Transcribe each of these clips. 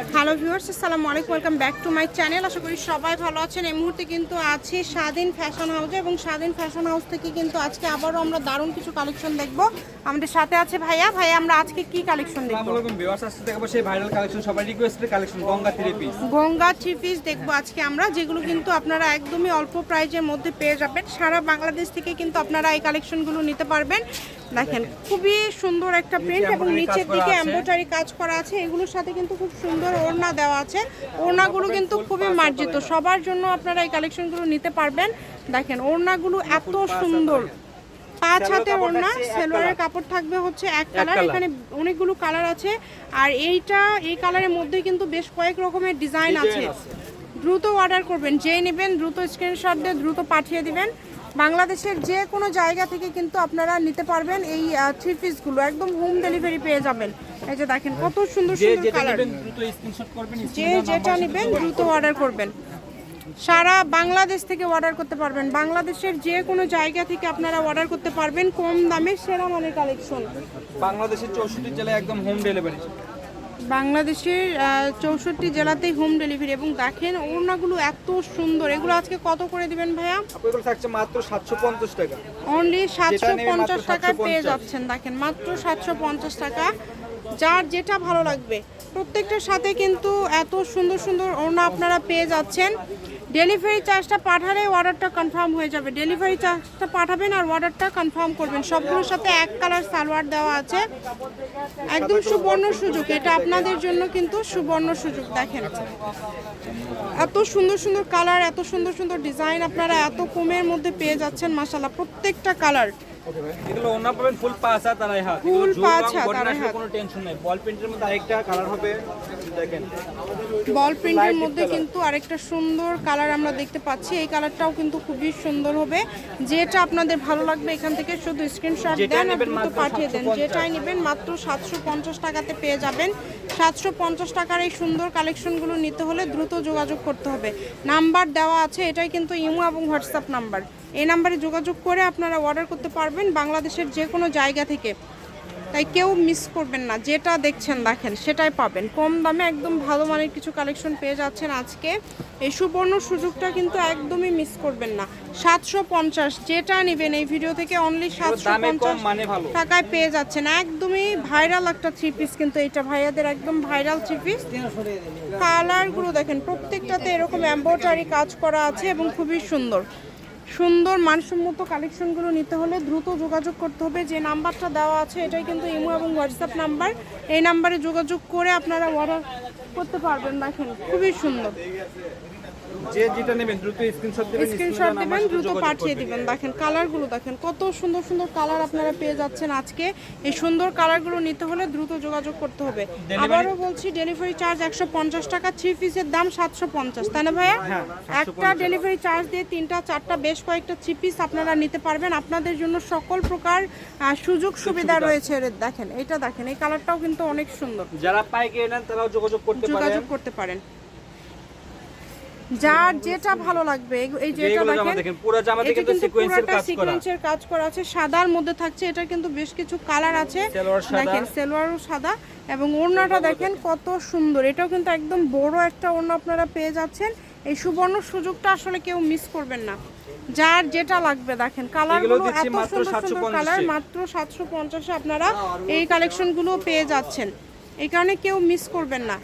Hello viewers আসসালামু আলাইকুম welcome back to my channel আশা করি সবাই ভালো আছেন। এই মুহূর্তে কিন্তু আছি স্বাধীন ফ্যাশন হাউসে এবং স্বাধীন ফ্যাশন হাউস থেকে কিন্তু আজকে আবারও আমরা দারুণ কিছু কালেকশন দেখব। আমাদের সাথে আছে ভাইয়া। ভাইয়া আমরা আজকে কি কালেকশন দেখব? আসসালামু আলাইকুম ভিউয়ার্স আজকে দেখাবো সেই viral collection requested collection Ganga three piece Ganga three piece দেখব আজকে আমরা যেগুলো কিন্তু আপনারা একদমই অল্প প্রাইজের মধ্যে পেয়ে যাবেন। সারা বাংলাদেশ থেকে কিন্তু আপনারা এই কালেকশনগুলো নিতে পারবেন। দেখেন খুবই সুন্দর একটা প্রিন্ট এবং নিচের দিকে। এমব্রয়ডারি কাজ করা আছে। এগুলোর সাথে কিন্তু খুব সুন্দর ওড়না দেওয়া আছে। ওড়নাগুলো কিন্তু খুবই মার্জিত। সবার জন্য আপনারা এই কালেকশনগুলো নিতে পারবেন। দেখেন ওড়নাগুলো এত সুন্দর। পাঁচ হাতে ওড়না সেলোয়ারের কাপড় থাকবে হচ্ছে এক কালার এখানে অনেকগুলো কালার আছে। আর এইটা এই কালারের মধ্যে কিন্তু বেশ কয়েক রকমের ডিজাইন আছে। আছে। দ্রুত অর্ডার করবেন। যে নেবেন দ্রুত স্ক্রিনশট দিয়ে দ্রুত পাঠিয়ে দিবেন। বাংলাদেশের যে কোনো জায়গা থেকে কিন্তু আপনারা নিতে পারবেন এই থ্রি পিসগুলো একদম হোম ডেলিভারি পেয়ে যাবেন। এই যে দেখেন কত সুন্দর যে সুন্দর যেটা কালার নেবেন দ্রুত যে যেটা নেবেন দ্রুত অর্ডার করবেন। সারা বাংলাদেশ থেকে অর্ডার করতে পারবেন। বাংলাদেশের যে কোনো জায়গা থেকে আপনারা অর্ডার করতে পারবেন কম দামে সেরা মানের কালেকশন বাংলাদেশের চৌষট্টি জেলায় একদম হোম ডেলিভারি বাংলাদেশের চৌষট্টি জেলাতেই হোম ডেলিভারি এবং দেখেন ওড়নাগুলো এত সুন্দর। এগুলো আজকে কত করে দিবেন ভাইয়া? এগুলো থাকছে মাত্র সাতশো পঞ্চাশ টাকা। অনলি সাতশো নেবে পঞ্চাশ টাকা পেয়ে যাচ্ছেন দেখেন মাত্র সাতশো পঞ্চাশ টাকা। যার যেটা ভালো লাগবে। প্রত্যেকটার সাথে কিন্তু এত সুন্দর সুন্দর ওড়না আপনারা পেয়ে যাচ্ছেন। ডেলিভারি চার্জটা পাঠালে অর্ডারটা কনফার্ম হয়ে যাবে। ডেলিভারি চার্জটা পাঠাবেন আর অর্ডারটা কনফার্ম করবেন। সবগুলোর সাথে এক কালার সালোয়ার দেওয়া আছে। একদম সুবর্ণ সুযোগ। এটা আপনাদের জন্য কিন্তু সুবর্ণ সুযোগ, দেখেন। এত সুন্দর সুন্দর কালার এত সুন্দর সুন্দর ডিজাইন আপনারা এত কমের মধ্যে পেয়ে যাচ্ছেন মাসাল্লাহ প্রত্যেকটা কালার এগুলো ওনা পাবেন ফুল পাঁচ হাত। আড়াই হাত Full পাঁচ হাত, আড়াই হাত। কোনো টেনশন নাই। বল প্রিন্টের মধ্যে আরেকটা কালার হবে দেখেন। বল প্রিন্টের মধ্যে কিন্তু আরেকটা সুন্দর কালার আমরা দেখতে পাচ্ছি। এই কালারটাও কিন্তু খুবই সুন্দর হবে। যেটা আপনাদের ভালো লাগবে এখান থেকে শুধু স্ক্রিনশট দেন আর দ্রুত পাঠিয়ে দেন। যেটাই নেবেন মাত্র সাতশো পঞ্চাশ টাকাতে পেয়ে যাবেন। সাতশো পঞ্চাশ টাকার এই সুন্দর কালেকশনগুলো নিতে হলে দ্রুত যোগাযোগ করতে হবে। নাম্বার দেওয়া আছে এটাই কিন্তু ইমো এবং হোয়াটসঅ্যাপ নাম্বার এই নাম্বারে যোগাযোগ করে আপনারা অর্ডার করতে পারবেন বাংলাদেশের যে কোনো জায়গা থেকে। তাই কেউ মিস করবেন না যেটা দেখছেন দেখেন সেটাই পাবেন। কম দামে একদম ভালো মানের কিছু কালেকশন পেয়ে যাচ্ছেন আজকে। এই সুবর্ণ সুযোগটা কিন্তু একদমই মিস করবেন না। সাতশো পঞ্চাশ যেটা নেবেন এই ভিডিও থেকে অনলি সাতশো পঞ্চাশ মানে টাকায় পেয়ে যাচ্ছেন। একদমই ভাইরাল একটা থ্রি পিস কিন্তু এটা ভাইয়াদের একদম ভাইরাল থ্রি পিস কালারগুলো দেখেন প্রত্যেকটাতে এরকম এম্ব্রয়ডারি কাজ করা আছে এবং খুবই সুন্দর। সুন্দর মানসম্মত কালেকশনগুলো নিতে হলে দ্রুত যোগাযোগ করতে হবে। যে নাম্বারটা দেওয়া আছে, এটাই কিন্তু ইমো এবং হোয়াটসঅ্যাপ নাম্বার। এই নাম্বারে যোগাযোগ করে আপনারা অর্ডার করতে পারবেন, দেখেন। খুবই সুন্দর। যে যেটা নেবেন দ্রুত স্ক্রিনশট দিবেন স্ক্রিনশট দিবেন দ্রুত পাঠিয়ে দিবেন। দেখেন কালারগুলো দেখেন কত সুন্দর সুন্দর কালার আপনারা পেয়ে যাচ্ছেন আজকে। এই সুন্দর কালারগুলো নিতে হলে দ্রুত যোগাযোগ করতে হবে। আবারও বলছি ডেলিভারি চার্জ একশো পঞ্চাশ টাকা থ্রি পিসের দাম সাতশো পঞ্চাশ তাই না ভাইয়া? হ্যাঁ, একটা ডেলিভারি চার্জ দিয়ে তিনটা চারটা বেশ কয়েকটা থ্রি পিস আপনারা নিতে পারবেন। আপনাদের জন্য সকল প্রকার সুযোগ সুবিধা রয়েছে। দেখেন এটা দেখেন এই কালারটাও কিন্তু অনেক সুন্দর। যারা পাইকারি নেন তারাও যোগাযোগ করতে পারেন। যোগাযোগ করতে পারেন। যার যেটা ভালো লাগবে এই- যেটা দেখেন পুরো জামাতে কিন্তু সিকোয়েন্সের কাজ করা। সিকোয়েন্সের কাজ করা আছে সাদার মধ্যে থাকছে এটা কিন্তু বেশ কিছু কালার আছে। দেখেন সেলোয়ারও সাদা এবং ওড়নাটা দেখেন কত সুন্দর এটাও কিন্তু একদম বড় একটা ওড়না আপনারা পেয়ে যাচ্ছেন। এই সুবর্ণ সুযোগটা আসলে কেউ মিস করবেন না। যার যেটা লাগবে দেখেন কালারগুলো এত মাত্র সুন্দর সুন্দর কালার মাত্র সাতশো পঞ্চাশে আপনারা এই কালেকশনগুলো পেয়ে যাচ্ছেন। এই কারণে কেউ মিস করবেন না।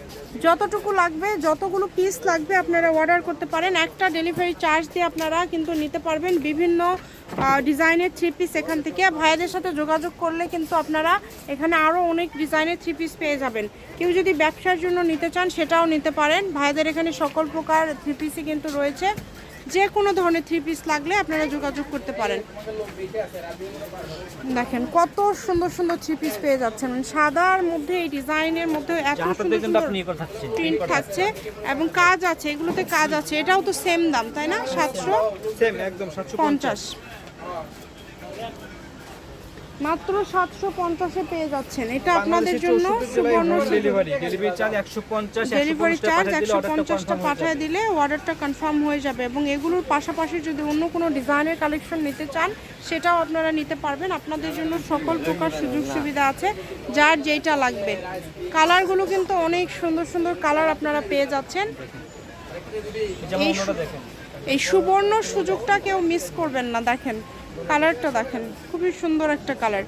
যতটুকু লাগবে, যতগুলো পিস লাগবে আপনারা অর্ডার করতে পারেন। একটা ডেলিভারি চার্জ দিয়ে আপনারা কিন্তু নিতে পারবেন বিভিন্ন ডিজাইনের থ্রি পিস এখান থেকে। ভাইয়াদের সাথে যোগাযোগ করলে কিন্তু আপনারা এখানে আরও অনেক ডিজাইনের থ্রি পিস পেয়ে যাবেন। কেউ যদি ব্যবসার জন্য নিতে চান, সেটাও নিতে পারেন। ভাইয়াদের এখানে সকল প্রকার থ্রি পিসই কিন্তু রয়েছে। যে কোনো ধরনের থ্রি পিস লাগলে আপনারা যোগাযোগ করতে পারেন। দেখেন কত সুন্দর সুন্দর থ্রি পিস পেয়ে যাচ্ছেন। মানে সাদার মধ্যে এই ডিজাইনের মধ্যে এত সুন্দর সুন্দর প্রিন্ট থাকছে এবং কাজ আছে এগুলোতে কাজ আছে। এটাও তো সেম দাম তাই না? সাতশো একদম 750 পঞ্চাশ। মাত্র সাতশো পঞ্চাশে পেয়ে যাচ্ছেন। এটা আপনাদের জন্য সুবর্ণ ডেলিভারি। ডেলিভারি চার্জ একশো পঞ্চাশ ডেলিভারি চার্জ একশো পঞ্চাশটা পাঠিয়ে দিলে অর্ডারটা কনফার্ম হয়ে যাবে এবং এগুলোর পাশাপাশি যদি অন্য কোনো ডিজাইনের কালেকশন নিতে চান সেটাও আপনারা নিতে পারবেন। আপনাদের জন্য সকল প্রকার সুযোগ সুবিধা আছে যার যেটা লাগবে। কালারগুলো কিন্তু অনেক সুন্দর সুন্দর কালার আপনারা পেয়ে যাচ্ছেন। এই সুবর্ণ সুযোগটা কেউ মিস করবেন না দেখেন। কালারটা দেখেন খুবই সুন্দর একটা কালার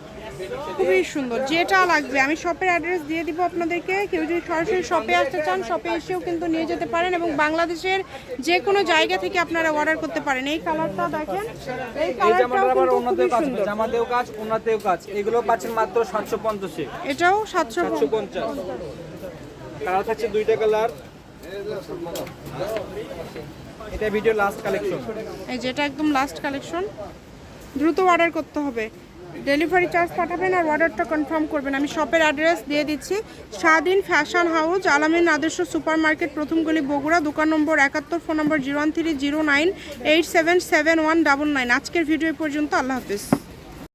খুবই সুন্দর। যেটা লাগবে আমি শপের অ্যাড্রেস দিয়ে দিব আপনাদেরকে। কেউ যদি সরাসরি শপে আসতে চান শপে এসেও কিন্তু নিয়ে যেতে পারেন এবং বাংলাদেশের যে কোনো জায়গা থেকে আপনারা অর্ডার করতে পারেন। এই কালারটা দেখেন এই কালারটাও জামাটার কিন্তু খুবই কাজ সুন্দর। জামাতেও কাজ ওনাতেও কাজ এগুলো পাচ্ছেন মাত্র সাতশো পঞ্চাশে। এটাও সাতশো সাতশো পঞ্চাশ। কালার থাকছে দুইটা কালার। এটা ভিডিও লাস্ট কালেকশন এই যেটা একদম লাস্ট কালেকশন দ্রুত অর্ডার করতে হবে। ডেলিভারি চার্জ পাঠাবেন আর অর্ডারটা কনফার্ম করবেন। আমি শপের অ্যাড্রেস দিয়ে দিচ্ছি। স্বাধীন ফ্যাশন হাউস আলামিন আদর্শ সুপার মার্কেট প্রথম গলি বগুড়া, দোকান নম্বর একাত্তর phone number zero one three zero nine eight seven seven one double nine আজকের ভিডিও পর্যন্ত, আল্লাহ হাফিজ।